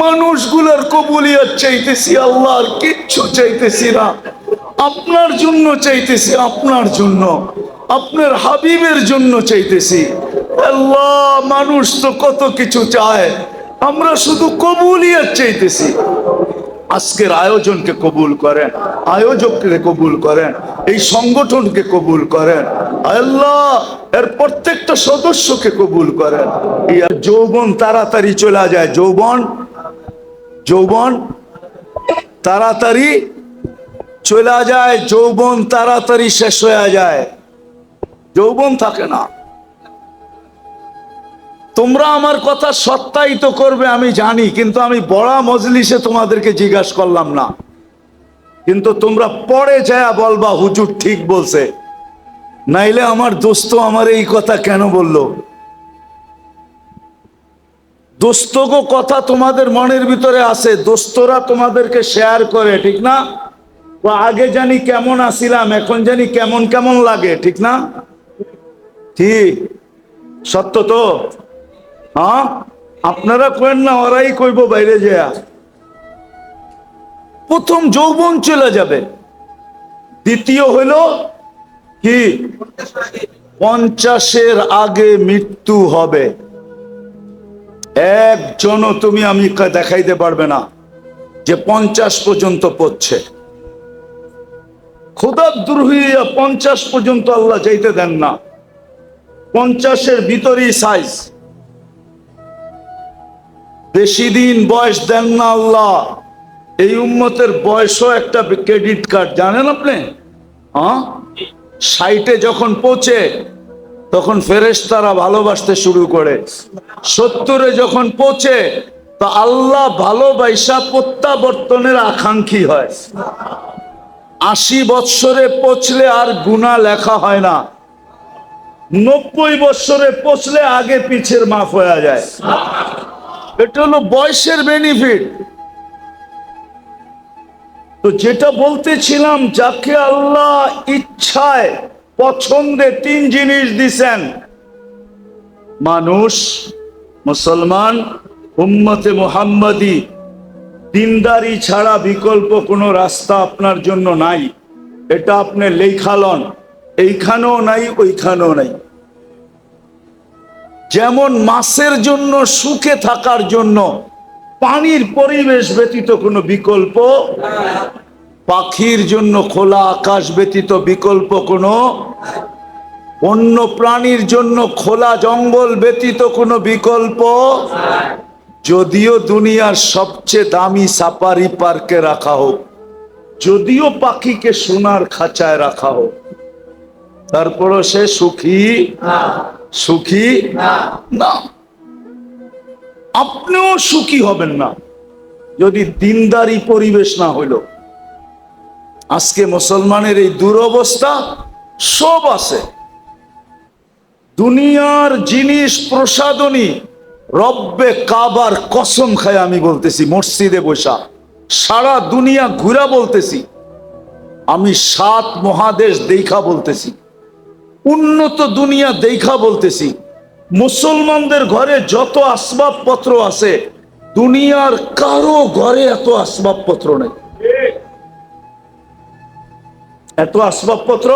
মানুষগুলোর কবুলিয়ত চাইতেছি, আল্লাহর কিচ্ছু চাইতেছি না। আপনার জন্য চাইতেছি, আপনার জন্য। আপনার হাবিবের জন্য চাইতেছি। আল্লাহ, মানুষ তো কত কিছু চায়। আমরা শুধু কবুলিয়ত চাইতেছি। আজকের আয়োজনকে কবুল করেন, আয়োজককে কবুল করেন, এই সংগঠনকে কবুল করেন। আল্লাহ, এর প্রত্যেকটা সদস্যকে কবুল করেন। এই যৌবন তাড়াতাড়ি চলে যায়, যৌবন যৌবন, তাড়াতাড়ি চলে যায়, যৌবন তাড়াতাড়ি শেষ হয়ে যায়। যৌবন থাকে না। তোমরা আমার কথা সত্যায়িত করবে, আমি জানি, কিন্তু আমি বড়া মজলিসে তোমাদেরকে জিজ্ঞাসা করলাম না। কিন্তু তোমরা পরে যায় বলবা, হুজুর ঠিক বলছে। নাইলে আমার দোস্ত আমার এই কথা কেন বলল? দোস্তগো কথা তোমাদের মনের ভিতরে আছে, দোস্তরা তোমাদেরকে শেয়ার করে, ঠিক না? ও আগে জানি কেমন আসিলাম, এখন জানি কেমন কেমন লাগে, ঠিক না? ঠিক সত্য তো? হ্যাঁ? আপনারা কেন না, ওরাই কইব বাইরে যায়। প্রথম যৌবন চলে যাবে। দ্বিতীয় হইল কি? পঞ্চাশের আগে মৃত্যু হবে। একজনও তুমি আমি দেখাইতে পারবে না, যে পঞ্চাশ পর্যন্ত পড়ছে। খোদার দুর্হিয়া পঞ্চাশ পর্যন্ত আল্লাহ যাইতে দেন না। পঞ্চাশের ভিতরেই সাইজ বেশি দিন বয়স দেন না আল্লাহ। এই উম্মতের বয়সও একটা ক্রেডিট কার্ড জানেন আপনি? হ্যাঁ? সাইটে যখন পৌঁছে তখন ফেরেশতারা ভালোবাসতে শুরু করে। সত্তরে যখন পৌঁছে, তো আল্লাহ ভালোবাসা প্রত্যাবর্তনের আকাঙ্ক্ষী হয়। আশি বৎসরে পৌঁছলে আর গুণা লেখা হয় না। নব্বই বৎসরে পৌঁছলে আগে পিছের মাফ হয়ে যায়। এটা হলো বয়সের বেনিফিট তো যেটা বলতেছিলাম, যাকে আল্লাহ ইচ্ছায় পছন্দে তিন জিনিস দিছেন। মানুষ, মুসলমান, উম্মতে মোহাম্মদী, দিনদারি ছাড়া বিকল্প কোনো রাস্তা আপনার জন্য নাই। এটা আপনি লেখালন এইখানেও নাই, ওইখানেও নাই। যেমন মাছের জন্য, সুখে থাকার জন্য পানির পরিবেশ ব্যতীত কোনো বিকল্প পাখির জন্য খোলা আকাশ ব্যতীত বিকল্প কোনো অন্য প্রাণীর জন্য খোলা জঙ্গল ব্যতীত কোনো বিকল্প? যদিও দুনিয়ার সবচেয়ে দামি সাফারি পার্কে রাখা হোক যদিও পাখিকে সোনার খাঁচায় রাখা হোক তারপরও সে সুখী? সুখী? না। আপনিও সুখী হবেন না যদি দিনদারি পরিবেশ না হইল। আজকে মুসলমানের এই দুরবস্থা সব আছে। দুনিয়ার জিনিস প্রসাদনী, রব্বে কাবার কসম খায় আমি বলতেছি, মসজিদে বসা, সারা দুনিয়া ঘুরা বলতেছি। আমি সাত মহাদেশ দেখা বলতেছি, উন্নত দুনিয়া দেখা বলতেছি। মুসলমানদের ঘরে যত আসবাবপত্র আছে, দুনিয়ার কারও ঘরে এত আসবাবপত্র নেই। এত আসবাবপত্র?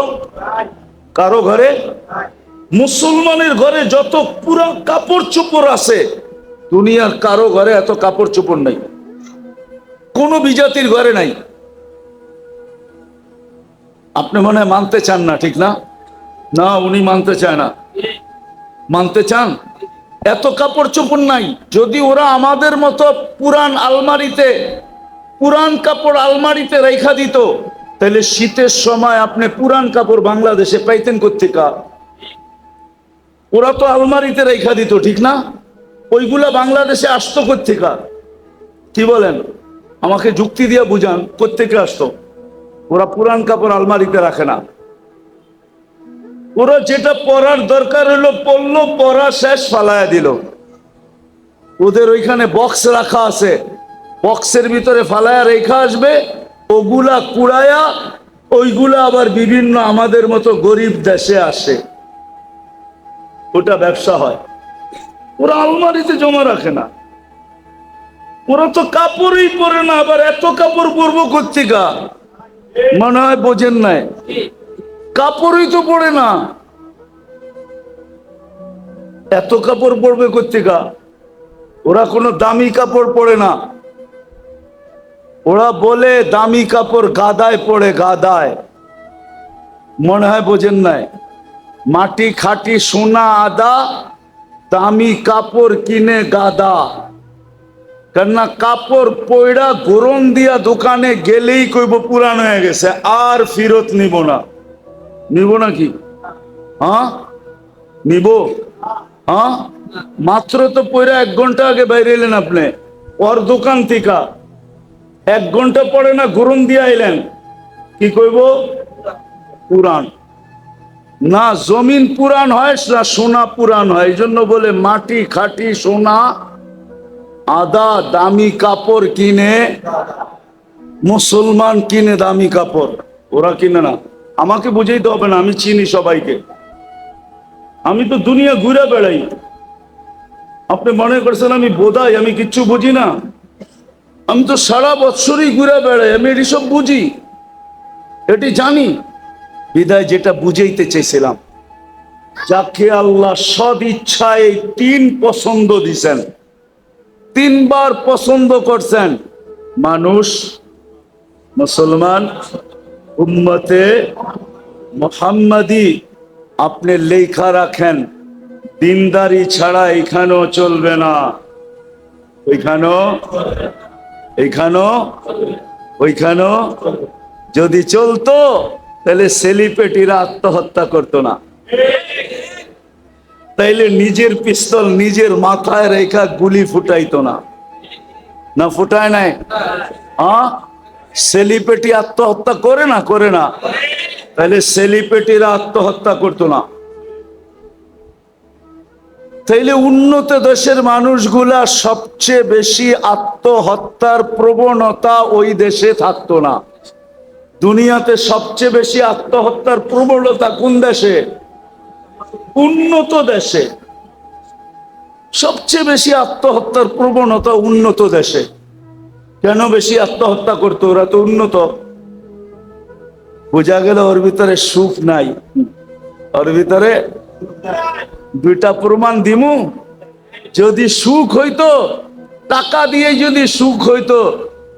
কারও ঘরে? মুসলমানের ঘরে যত পুরা কাপড় চোপড় আছে, দুনিয়ার কারও ঘরে এত কাপড় চোপড় নাই। কোন বিজাতির ঘরে নাই। আপনি মনে হয় মানতে চান না, ঠিক না? না, উনি মানতে চায় না। মানতে চান? এত কাপড় চোপড় নাই। যদি ওরা আমাদের মতো পুরান আলমারিতে, পুরান কাপড় আলমারিতে রেখা দিত তাহলে শীতের সময় আপনি পুরান কাপড় বাংলাদেশে পাইতেন কোথেকা ওরা তো আলমারিতে রেখা দিত, ঠিক না? ওইগুলা বাংলাদেশে আসতো কোথেকা কি বলেন? আমাকে যুক্তি দিয়ে বুঝান কোথেকে আসতো? ওরা পুরান কাপড় আলমারিতে রাখে না। ওরা যেটা পরার দরকার হলো পড়ল পরা শেষ ফালায়া দিল। ওদের ওইখানে বক্স রাখা আছে। বক্সের ভিতরে ফালায়া রেখা আসবে ওগুলা কুড়ায়া, ওইগুলা আবার বিভিন্ন আমাদের মতো গরিব দেশে আসে। ওটা ব্যবসা হয়। ওরা আলমারিতে জমা রাখে না। ওরা তো কাপড়ই পরে না, আবার এত কাপড় পরবো কর্তিকা মনে হয় বোঝেন নাই। কাপড়ই তো পরে না। এত কাপড় পরবে কর্তিকা ওরা কোনো দামি কাপড় পরে না। ওরা বলে দামি কাপড় গাদায় পড়ে গাদায়। মনে হয় বোঝেন নাই। মাটি, খাটি, সোনা, আদা, দামি কাপড় কিনে গাদা। কেননা কাপড় পয়ড়া গরম দিয়া দোকানে গেলেই কইব পুরান হয়ে গেছে, আর ফিরত নিব না। নিব না কি? হ্যাঁ? নিব? হ্যাঁ? মাত্র তো পয়রা এক ঘণ্টা আগে বাইরে এলেন আপনি। ওর দোকান থেকে। এক ঘণ্টা পরে না গরম দিয়ে আইলেন। কি কইব? পুরাণ। না জমিন পুরাণ হয়, না সোনা পুরাণ হয়। এই জন্য বলে মাটি, খাটি, সোনা, আদা, দামি কাপড় কিনে, মুসলমান কিনে দামি কাপড়। ওরা কিনে না। আমাকে বুঝাইতে হবে না, আমি চিনি সবাইকে। আমি তো দুনিয়া ঘুরে বেড়াই। আপনি মনে করছেন আমি বোধাই, আমি কিচ্ছু বুঝি না? আমি তো সারা বৎসরই ঘুরে বেড়াই, আমি এটি সব বুঝি। এটি জানি। বিদায় যেটা বুঝাইতে চেয়েছিলাম, যাকে আল্লাহ সদ ইচ্ছায় তিন পছন্দ দিছেন, তিনবার পছন্দ করছেন, মানুষ, মুসলমান, উম্মতে মোহাম্মদি, আপনি লেখা রাখেন, দিনদারি ছাড়া এখানেও চলবে না। ওইখানেও এইখানেও, ওইখানেও যদি চলতো, তাহলে সেলিপেটিরা আত্মহত্যা করতো না। তাইলে নিজের পিস্তল নিজের মাথায় রেখা গুলি ফুটাইতো না। না ফুটায় নাই? হ্যাঁ? সেলিপেটি আত্মহত্যা করে না করে না। তাহলে সেলিপেটিরা আত্মহত্যা করতো না। তাইলে উন্নত দেশের মানুষগুলা সবচেয়ে বেশি আত্মহত্যার প্রবণতা ওই দেশে থাকতো না। দুনিয়াতে সবচেয়ে বেশি আত্মহত্যার প্রবণতা কোন দেশে? উন্নত দেশে। সবচেয়ে বেশি আত্মহত্যার প্রবণতা উন্নত দেশে। কেন বেশি আত্মহত্যা করতো? ওরা তো উন্নত। বোঝা গেল ওর ভিতরে সুখ নাই। ওর ভিতরে দুইটা প্রমাণ দিমু। যদি সুখ হইতো, টাকা দিয়ে যদি সুখ হইতো,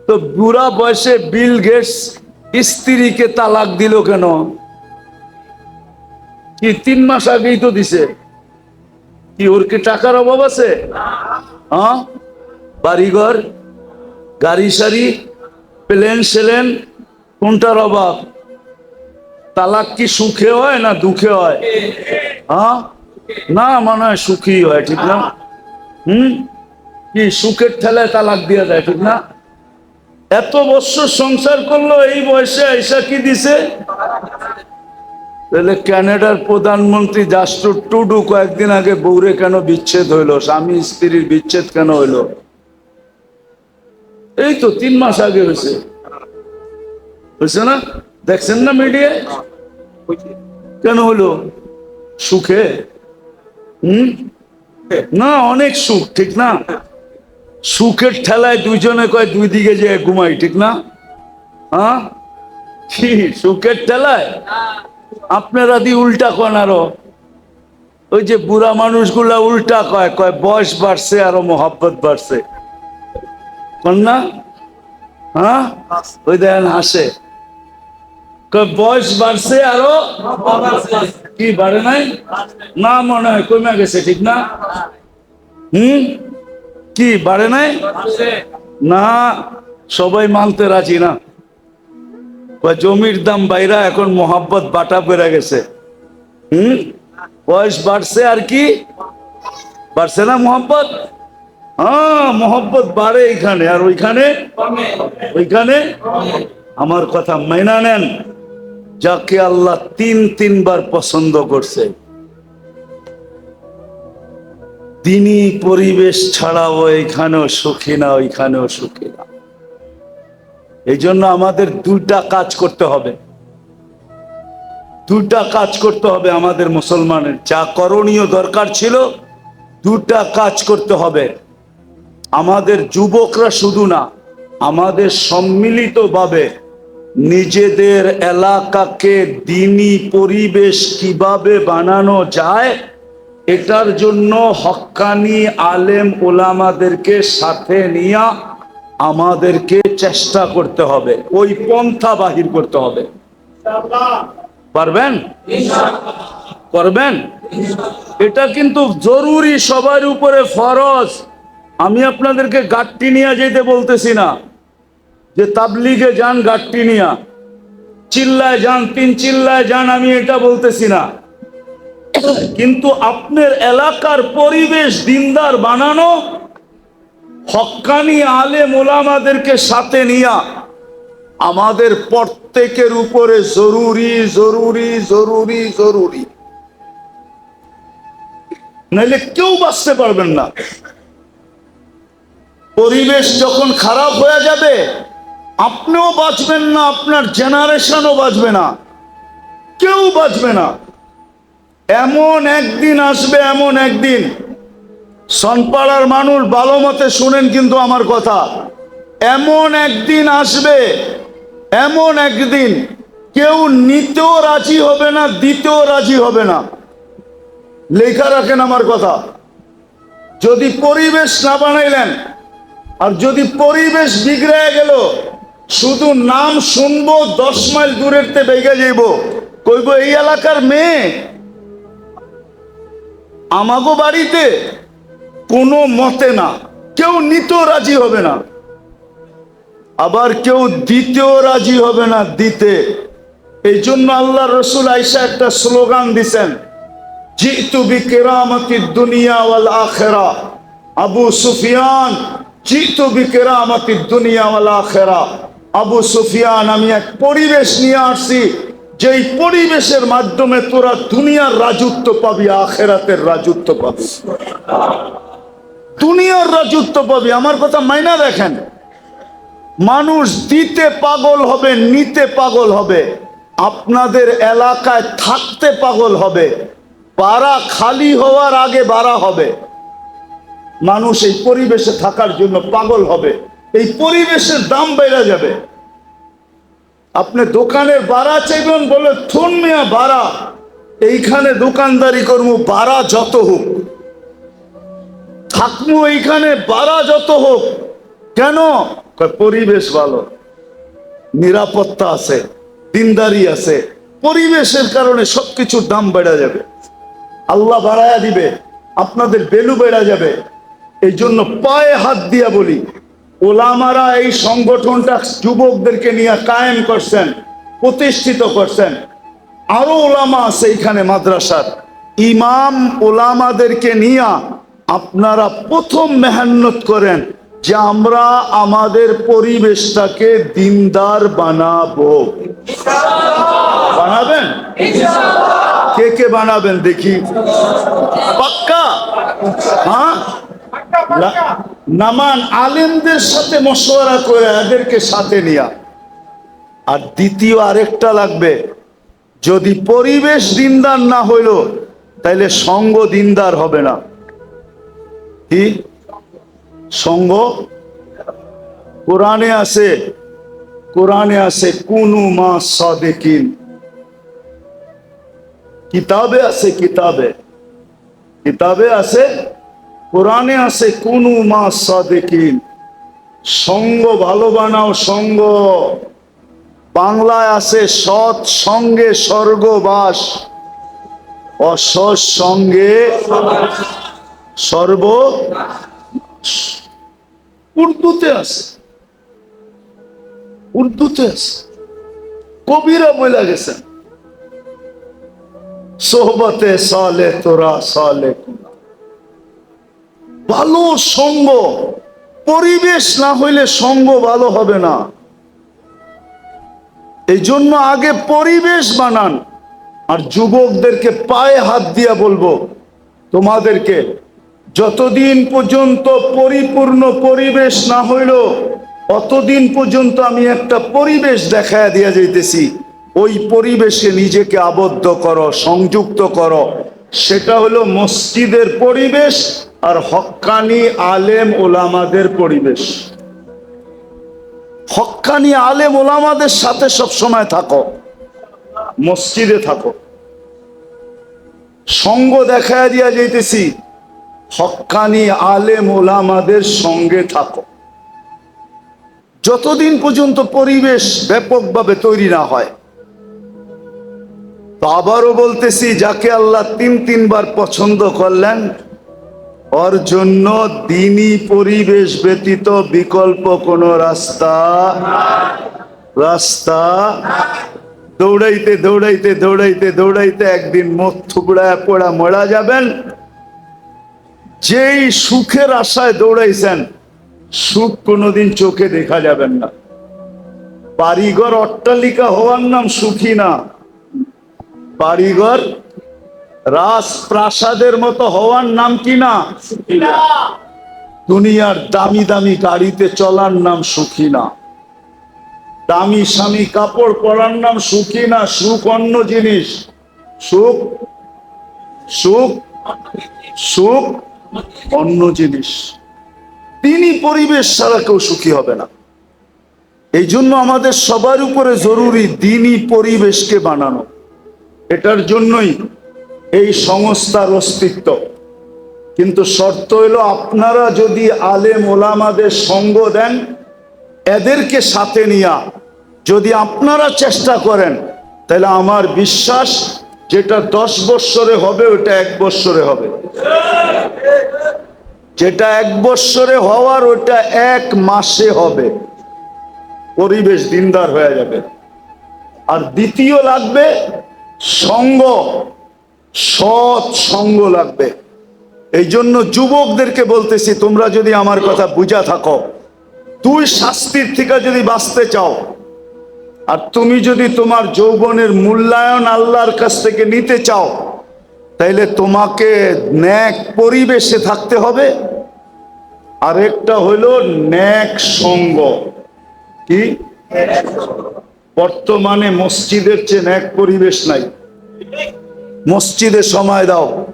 তো বুড়া বয়সে বিল গেটস স্ত্রীকে তালাক দিল কেন? কি তিন মাস আগেই তো দিছে। কি ওর কি টাকার অভাব আছে? হ্যাঁ? বাড়িঘর, গাড়ি সারি, প্লেন সেলেন, কোনটার অভাব? তালাক কি সুখে হয় না দুঃখে হয়? হ্যাঁ? না, মনে সুখী হয়, ঠিক না? হুম? কি, সুখের ঠেলায় তালাক দিয়ে দেয়, ঠিক না? এত বছর সংসার করল, এই বয়সে এসা কি দিছে? তাহলে ক্যানাডার প্রধানমন্ত্রী জাস্টু টুডু কয়েকদিন আগে বৌরে কেন বিচ্ছেদ হইল? স্বামী স্ত্রীর বিচ্ছেদ কেন হইল? এই তো তিন মাস আগে হয়েছে। হয়েছে না? দেখছেন না মিডিয়ায়? কেন হলো সুখে? হুম? না, অনেক সুখ, ঠিক না? সুখের ঠেলায় দুইজনে কয় দুই দিকে যে ঘুমাই, ঠিক না? হ্যাঁ? সুখের ঠেলায়? আপনারা দি উল্টা কন আরও। ওই যে বুড়া মানুষগুলা উল্টা কয় কয় বয়স বাড়ছে আরও মোহাব্বত বাড়ছে। না? হ্যাঁ? ওই দেখেন, হাসে। কয় বয়স বাড়ছে আরও কি বাড়ে নাই? না মনে হয় কমে গেছে, ঠিক না? হুম? কি বাড়ে নাই? না, সবাই মানতে রাজি না। জমির দাম বাইরা, এখন মোহাব্বত বাটা বেড়ে গেছে। হুম? বয়স বাড়ছে আর কি? বাড়ছে না মোহাব্বত? হ্যাঁ মোহাব্বত বাড়ে এখানে আর ওইখানে? ওইখানে? আমার কথা মেনা নেন। যাকে আল্লাহ তিন তিনবার পছন্দ করছে। তিনি পরিবেশ ছাড়াও এখানেও সুখী না, ওইখানেও সুখী না। এই জন্য আমাদের দুইটা কাজ করতে হবে। দুটা কাজ করতে হবে আমাদের মুসলমানের। যা করণীয় দরকার ছিল দুটা কাজ করতে হবে। আমাদের যুবকরা শুধু না, আমাদের সম্মিলিতভাবে নিজেদের এলাকাকে দিনী পরিবেশ কীভাবে বানানো যায়, এটার জন্য হক্কানি আলেম ওলামাদেরকে সাথে নিয়ে আমাদেরকে চেষ্টা করতে হবে, ওই পন্থা বাহির করতে হবে। পারবেন? করবেন? এটা কিন্তু জরুরি সবার উপরে ফরজ। আমি আপনাদেরকে গাট্টি নিয়ে যেতে বলতেছি না। যে তাবলিগে যান গাট্টি নিয়া। চিল্লায় যান, তিন চিল্লায় যান, আমি এটা বলতেছি না। কিন্তু আপনার এলাকার পরিবেশ দিনদার বানানো, হক্কানি আলে মোলামাদেরকে সাথে নিয়া, আমাদের প্রত্যেকের উপরে জরুরি জরুরি জরুরি জরুরি। নাইলে কেউ বাঁচতে পারবেন না। পরিবেশ যখন খারাপ হয়ে যাবে আপনিও বাঁচবেন না, আপনার জেনারেশনও বাঁচবে না। কেউ বাঁচবে না। এমন একদিন আসবে, এমন একদিন। সনপাড়ার মানুষ ভালো মতে শুনেন কিন্তু আমার কথা। এমন একদিন আসবে, এমন একদিন। কেউ নিতেও রাজি হবে না, দিতেও রাজি হবে না। লেখা রাখেন আমার কথা। যদি পরিবেশ না বানাইলেন, আর যদি পরিবেশ বিগড়ে গেল শুধু নাম শুনব, দশ মাইল দূরের তে বেগে যাইব। কইব, এই এলাকার মেয়ে, আমাগো বাড়িতে কোনো মতে না, কেউ নিতেও রাজি হবে না। আবার কেউ দিতেও রাজি হবে না দিতে। এই জন্য আল্লাহ রসুল আইসা একটা স্লোগান দিছেন, জিতু বি কেরামতি দুনিয়া ওয়াল আখেরা। আবু সুফিয়ান, জিতু বি কেরামতি দুনিয়া ওয়াল আখেরা। আবু সুফিয়ান, আমি এক পরিবেশ নিয়ে আসছি, যেই পরিবেশের মাধ্যমে তোরা দুনিয়ার রাজত্ব পাবি, আখেরাতের রাজত্ব পাবি। দুনিয়ার রাজত্ব পাবি, আমার কথা মাইনা দেখেন। মানুষ দিতে পাগল হবে, নিতে পাগল হবে। আপনাদের এলাকায় থাকতে পাগল হবে। বাড়া খালি হওয়ার আগে বাড়া হবে। মানুষ এই পরিবেশে থাকার জন্য পাগল হবে। এই পরিবেশের দাম বেড়ে যাবে। আপনি দোকানের বাড়া চাইবেন বলে থুন বাড়া এইখানে দোকানদারি করব বাড়া যত হোক। থাকব এইখানে বাড়া যত হোক। কেন? পরিবেশ ভালো। নিরাপত্তা আছে, দিনদারি আছে। পরিবেশের কারণে সবকিছুর দাম বেড়ে যাবে। আল্লাহ বাড়ায়া দিবে, আপনাদের বেলু বেড়া যাবে। এই জন্য পায়ে হাত দিয়া বলি ওলামারা এই সংগঠনটা যুবকদেরকে নিয়ে কায়েম করছেন, প্রতিষ্ঠিত করছেন। আরও ওলামা আছে এখানে মাদ্রাসার। ইমাম ওলামাদেরকে নিয়ে আপনারা প্রথম মেহান্নত করেন যে আমরা আমাদের পরিবেশটাকে দিনদার বানাবো। বানাবেন? কে কে বানাবেন দেখি? পাক্কা? হ্যাঁ? নামান আলেমদের সাথে মশওয়ারা করে এদেরকে সাথে নিয়া। আর দ্বিতীয় আরেকটা লাগবে, যদি পরিবেশ দিনদার না হইল, তাইলে সঙ্গ দিনদার হবে না। কি? সঙ্গ? কোরআনে আছে কোরআনে আছে, কুনু মা সাদেকিন। কিতাবে আছে, কিতাবে। কিতাবে আছে কোরআনে আছে, কুনু মা সাদেকিন। সঙ্গ ভালো বানাও, সঙ্গ। বাংলায় আছে, সৎ সঙ্গে স্বর্গবাস অসৎ সঙ্গে সর্ব উর্দুতে আছে। উর্দুতে আছে। কবিরা বলে গেছেন। সোহবতে সালে তোরা সালে কুনা। ভালো সঙ্গ। পরিবেশ না হইলে সঙ্গ ভালো হবে না। এই জন্য আগে পরিবেশ বানান। আর যুবকদেরকে পায়ে হাত দিয়া বলব, তোমাদেরকে যতদিন পর্যন্ত পরিপূর্ণ পরিবেশ না হইল, অতদিন পর্যন্ত আমি একটা পরিবেশ দেখায় দিয়া যাইতেছি। ওই পরিবেশে নিজেকে আবদ্ধ করো, সংযুক্ত করো। সেটা হলো মসজিদের পরিবেশ আর হক্কানি আলেম ওলামাদের পরিবেশ। হক্কানি আলেম ওলামাদের সাথে সব সময় থাকো, মসজিদে থাকো। সঙ্গ দেখা দিয়া যাইতেছি হক্কানি আলেম ওলামাদের সঙ্গে থাকো। যতদিন পর্যন্ত পরিবেশ ব্যাপকভাবে তৈরি না হয়, তো আবারও বলতেছি, যাকে আল্লাহ তিন তিনবার পছন্দ করলেন ওর জন্য দিনই পরিবেশ ব্যতীত বিকল্প কোনো রাস্তা রাস্তা দৌড়াইতে দৌড়াইতে দৌড়াইতে দৌড়াইতে একদিন মুখ থুবড়ায় পড়া মরা যাবেন। যেই সুখের আশায় দৌড়াইছেন, সুখ কোনোদিন চোখে দেখা যাবেন না। বাড়িঘর অট্টালিকা হওয়ার নাম সুখী না। বাড়িঘর রাজপ্রাসাদের মতো হওয়ার নাম কি না? দুনিয়ার দামি দামি গাড়িতে চলার নাম সুখী না দামি স্বামী কাপড় পরার নাম সুখী না সুখ অন্য জিনিস। সুখ সুখ সুখ অন্য জিনিস। তিনি পরিবেশ ছাড়া কেউ সুখী হবে না। এই জন্য আমাদের সবার উপরে জরুরি দিনই পরিবেশকে বানানো। এটার জন্যই এই সংস্থার অস্তিত্ব। কিন্তু শর্ত হলো আপনারা যদি আলেম ওলামাদের সঙ্গ দেন, এদেরকে সাথে নিয়া যদি আপনারা চেষ্টা করেন, তাহলে আমার বিশ্বাস যেটা দশ বৎসরে হবে, ওটা এক বৎসরে হবে। যেটা এক বৎসরে হওয়ার, ওটা এক মাসে হবে। পরিবেশ দিনদার হয়ে যাবে। আর দ্বিতীয় লাগবে সঙ্গ। সৎ সঙ্গ লাগবে। এই জন্য যুবকদেরকে বলতেছি, তোমরা যদি আমার কথা বুঝা থাকো, তুই শাস্তির থেকে যদি বাঁচতে চাও, আর তুমি যদি তোমার যৌবনের মূল্যায়ন আল্লাহর কাছ থেকে নিতে চাও, তাইলে তোমাকে ন্যাক পরিবেশে থাকতে হবে। আরেকটা হলো ন্যাক সঙ্গ। কি? বর্তমানে মসজিদের চেয়ে ন্যাক পরিবেশ নাই। মসজিদে সময় দাও।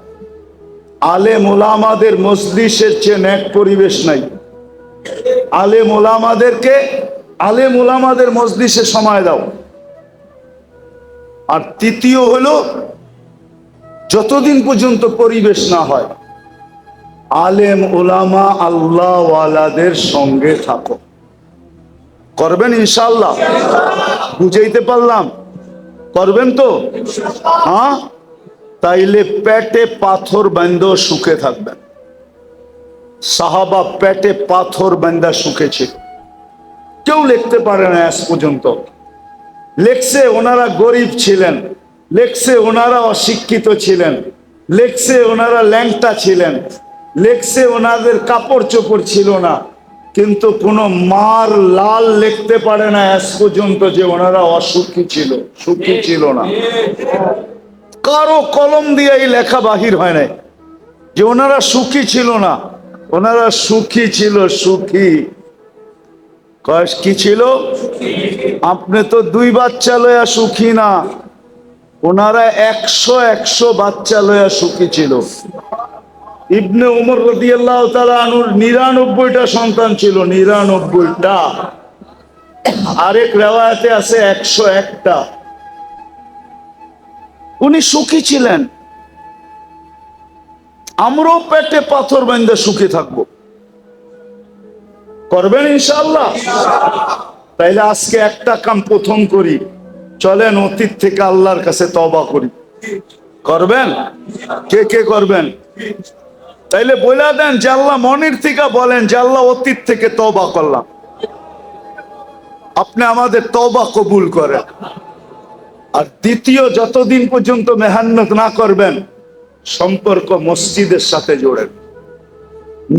আলে মোলামাদের মজলিসের চেয়ে ন্যাক পরিবেশ নাই। আলে মোলামাদেরকে আলে মোলামাদের মজলিসে সময় দাও। আর তৃতীয় হলো, যতদিন পর্যন্ত পরিবেশ না হয়, আলেম ওলামা আল্লাহ ওয়ালাদের সঙ্গে থাকো। করবেন ইনশাল্লাহ বুঝাইতে পারলাম? করবেন তো? হ্যাঁ? তাইলে পেটে পাথর বান্ধ সুখে থাকবেন সাহাবা পেটে পাথর বান্ধা ছিল। কেউ লিখতে পারে না আজ পর্যন্ত। লেখছে ওনারা গরিব ছিলেন, লেখছে ওনারা অশিক্ষিত ছিলেন, লেখছে ওনারা ল্যাংটা ছিলেন, লেখছে ওনাদের কাপড় চোপড় ছিল না, কিন্তু কোনো মার লাল লিখতে পারে না আজ পর্যন্ত যে ওনারা অসুখী ছিল, সুখী ছিল না। কারও কলম দিয়ে এই লেখা বাহির হয় নাই। যে ওনারা সুখী ছিল না, ওনারা সুখী ছিল, সুখী। কয়েস, কি ছিল? আপনি তো দুই বাচ্চা লয়া সুখী না, ওনারা একশো একশো বাচ্চা লয়া সুখী ছিল। ইবনে উমর রদিয়াল্লাহ তালা আনুর নিরানব্বইটা সন্তান ছিল, নিরানব্বইটা। আরেক রেওয়ায়তে আছে একশো একটা। উনি সুখী ছিলেন। আমরাও পেটে পাথর বেঁধে সুখী থাকব। করবেন ইনশাল্লাহ তাইলে আজকে একটা কাম প্রথম করি। চলেন অতীত থেকে আল্লাহর কাছে তবা করি। করবেন? কে কে করবেন? তাইলে বলে দেন যে আল্লাহ মনের থেকে বলেন যে আল্লাহ অতীত থেকে তবা করলাম। আপনি আমাদের তবা কবুল করেন। আর দ্বিতীয়, যতদিন পর্যন্ত মেহান্নত না করবেন, সম্পর্ক মসজিদের সাথে জোড়েন।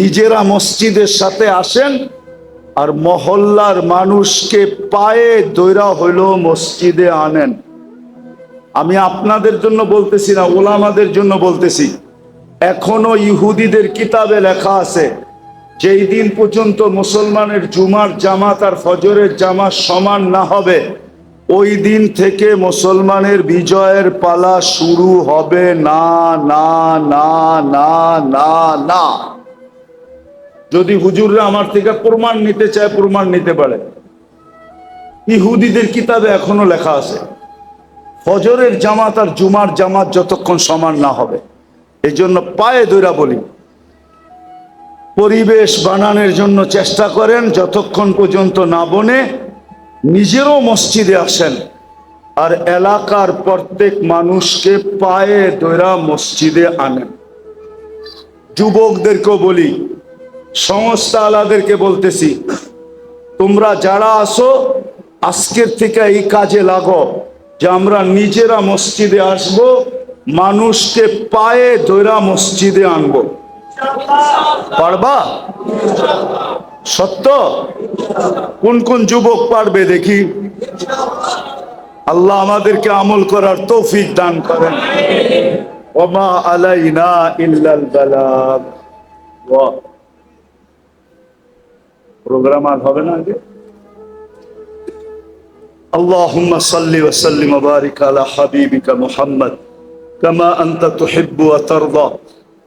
নিজেরা মসজিদের সাথে আসেন আর মহল্লার মানুষকে পায়ে দৈরা হইল মসজিদে আনেন। আমি আপনাদের জন্য বলতেছি না, ওলামাদের জন্য বলতেছি। এখনও ইহুদিদের কিতাবে লেখা আছে, যেই দিন পর্যন্ত মুসলমানের জুমার জামাত আর ফজরের জামা সমান না হবে ওই দিন থেকে মুসলমানের বিজয়ের পালা শুরু হবে না না না না না না। যদি হুজুররা আমার থেকে প্রমাণ নিতে চায়, প্রমাণ নিতে পারে। ইহুদিদের কিতাবে এখনও লেখা আছে, ফজরের জামাত আর জুমার জামাত যতক্ষণ সমান না হবে। এই জন্য পায়ে দৈরা বলি, পরিবেশ বানানোর জন্য চেষ্টা করেন, যতক্ষণ পর্যন্ত না বনে নিজেরও মসজিদে আসেন। আর এলাকার প্রত্যেক মানুষকে পায়ে দৈরা মসজিদে আনেন। যুবকদেরকেও বলি সংস্থা আলাদেরকে বলতেছি, তোমরা যারা আসো আজকের থেকে এই কাজে লাগো যে আমরা নিজেরা মসজিদে আসব, মানুষকে পায়ে দৈরা মসজিদে আনব। পারবা সত্য কোন কোন যুবক পারবে দেখি আল্লাহ আমাদেরকে আমল করার তৌফিক দান করেন ওমা আলাইনা ইল্লাল বালাগ ওয়া প্রোগ্রাম আর হবে না আগে اللهم صل وسلم وبارك على حبيبك محمد كما أنت تحب وترضى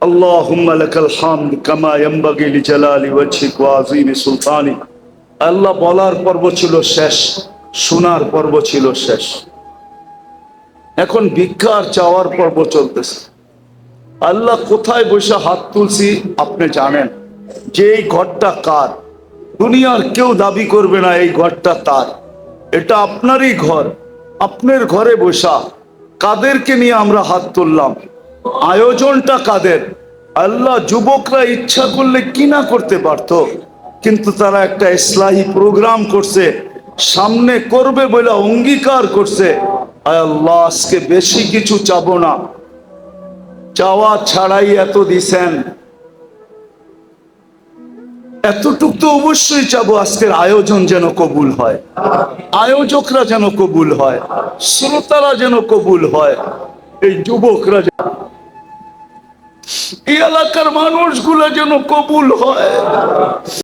اللهم لك الحمد كما ينبغي لجلال وجهك وعظيم سلطانك আল্লাহ বলার পর্ব ছিল শেষ শোনার পর্ব ছিল শেষ এখন ভিক্ষার চাওয়ার পর্ব চলতেছে আল্লাহ কোথায় বসে হাত তুলছি আপনি জানেন যে এই ঘরটা কার দুনিয়ার কেউ দাবি করবে না এই ঘরটা তার এটা আপনারই ঘর আপনার ঘরে বসা কাদেরকে নিয়ে আমরা হাত তুললাম আয়োজনটা কাদের? আল্লাহ যুবকরা ইচ্ছা করলে কি না করতে পারতো, কিন্তু তারা একটা ইসলাহী প্রোগ্রাম করছে, সামনে করবে বলে অঙ্গীকার করছে। আল্লাহ, আজকে বেশি কিছু চাবো না। চাওয়া ছাড়াই এত দিছেন। এতটুক তো অবশ্যই চাবো আজকের আয়োজন যেন কবুল হয়। আয়োজকরা যেন কবুল হয়। শ্রোতারা যেন কবুল হয়। এই যুবকরা যেন এই এলাকার মানুষগুলো যেন কবুল হয়।